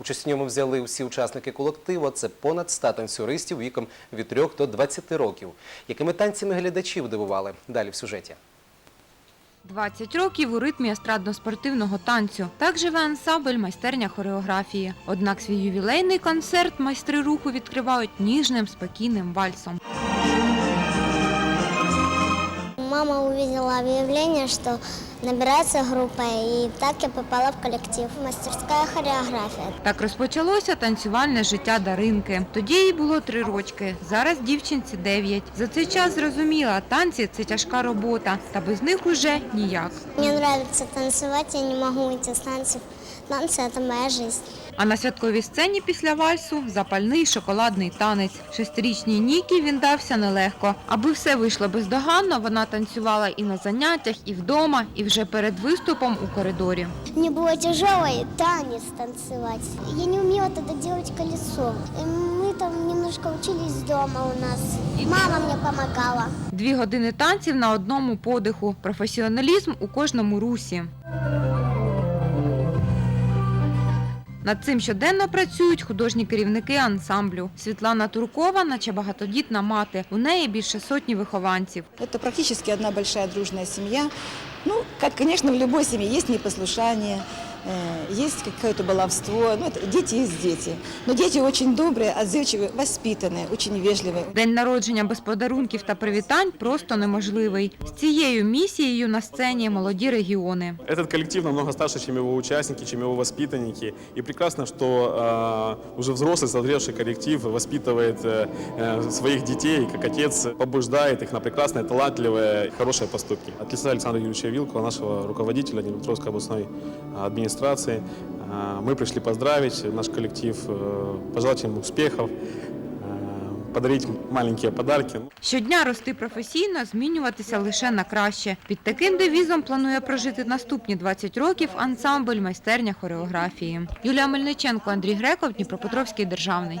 Участь у ньому взяли всі учасники колективу. Це понад 100 танцюристів віком від 3 до 20 років. Якими танцями глядачів дивували? Далі в сюжеті. 20 років у ритмі естрадно-спортивного танцю. Так живе ансамбль майстерня хореографії. Однак свій ювілейний концерт майстри руху відкривають ніжним, спокійним вальсом. Мама увидела объявление, что набирается группа, и так я попала в коллектив. Мастерская хореография. Так розпочалося танцювальне життя Даринки. Тоді їй було три рочки, зараз дівчинці дев'ять. За цей час зрозуміла, танці це тяжка робота, та без них уже ніяк. Мне нравится танцевать, я не могу уйти с танцев. Танцы – это моя жизнь. А на святковій сцені після вальсу запальний шоколадний танець. Шестирічній Нікі він дався нелегко. Аби все вийшло бездоганно, вона танцювала і на заняттях, і вдома, і вже перед виступом у коридорі. Мені було тяжело и танцювати. танцевать. Я не вміла тоді робити колесо. Ми там немножко вчились дома у нас. Мама мені допомагала. Дві години танців на одному подиху. Професіоналізм у кожному русі. Над цим щоденно працюють художні керівники ансамблю. Світлана Туркова, наче багатодітна мати. У неї більше сотні вихованців. Это практически одна большая дружная семья. Ну, как, конечно, в любой семье есть непослушание, э, есть какое-то баловство. Ну, это дети есть дети. Но дети очень добрые, отзывчивые, воспитанные, очень вежливые. День народження без подарунків та привітань просто неможливий. З цією місією на сцені молоді регіони. Этот коллектив намного старше, чем его участники, чем его воспитанники. И прекрасно, что э, уже взрослый, созревший коллектив воспитывает э, э, своих детей, как отец побуждает их на прекрасные, талантливые, хорошие поступки. От лица Александра Юрьевича Вилкова, нашего руководителя Днепропетровской областной администрации, э, мы пришли поздравить наш коллектив, э, пожелать им успехов, подарить маленькие подарки. Щодня рости професійно, змінюватися лише на краще. Під таким девізом планує прожити наступні 20 років ансамбль майстерня хореографії. Юлія Мельниченко, Андрій Греков, Дніпропетровський державний.